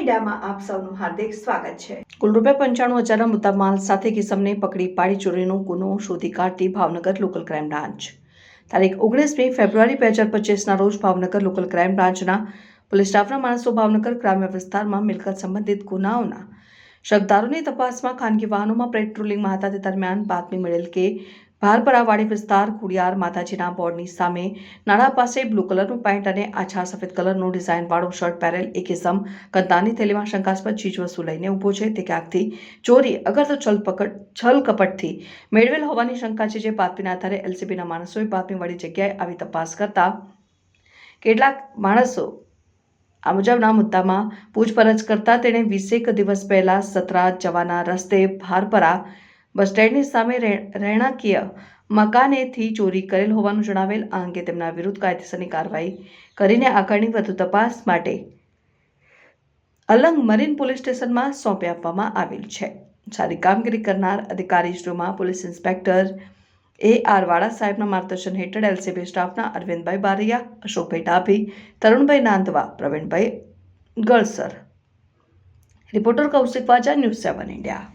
ઇન્ડિયામાં આપ સૌનું હાર્દિક સ્વાગત છે. કુલ રૂપિયા પંચાણું હજારના મુદ્દામાલ સાથે કિસમને પકડી પાડી ચોરીનો ગુનો શોધી કાઢતી ભાવનગર લોકલ ક્રાઇમ બ્રાન્ચ. તારીખ ઓગણીસમી ફેબ્રુઆરી બે હજાર પચીસના રોજ ભાવનગર લોકલ ક્રાઇમ બ્રાન્ચના પોલીસ સ્ટાફના માણસો ભાવનગર ગ્રામ્ય વિસ્તારમાં મિલકત સંબંધિત ગુનાઓના શકદારોની તપાસમાં ખાનગી વાહનોમાં પેટ્રોલિંગમાં હતા તે દરમિયાન બાતમી મળેલ કે ભારપરાવાડી વિસ્તાર કુડિયાર માતાજીના બોર્ડની સામે નાળા પાસે બ્લુ કલરનું પેન્ટ અને આછા સફેદ કલરનું ડિઝાઇનવાળું શર્ટ પહેરેલ એક ઇસમ કંતાની થેલીમાં શંકાસ્પદ ચીજવસ્તુ લઈને ઊભો છે. તે ક્યાંકથી? ચોરી, અગર તો છલપકડ છલકપટથી છલ કપટથી. મેળવેલ હોવાની શંકા છે જે બાતમીના આધારે એલસીબીના માણસોએ બાતમીવાળી જગ્યાએ આવી તપાસ કરતા કેટલાક માણસો આ મુજબના મુદ્દામાં પૂછપરછ કરતા તેણે વીસેક દિવસ પહેલાં સતરા જવાના રસ્તે ભારપરા બસ સ્ટેન્ડની સામે રહે- રહેણાંકીય મકાનેથી ચોરી કરેલ હોવાનું જણાવેલ આ અંગે તેમના વિરુદ્ધ કાયદેસરની કાર્યવાહી કરીને આગળની વધુ તપાસ માટે અલંગ મરીન પોલીસ સ્ટેશનમાં સોંપી આપવામાં આવેલ છે. સારી કામગીરી કરનાર અધિકારીશ્રીઓમાં police inspector A R Vala સાહેબના માર્ગદર્શન હેઠળ એલસીબી સ્ટાફના Arvindbhai Baria, Ashokbhai Dabhi, Tarunbhai Nandva, Pravinbhai Galsar. Reporter Kaushik Vaja, news seven India.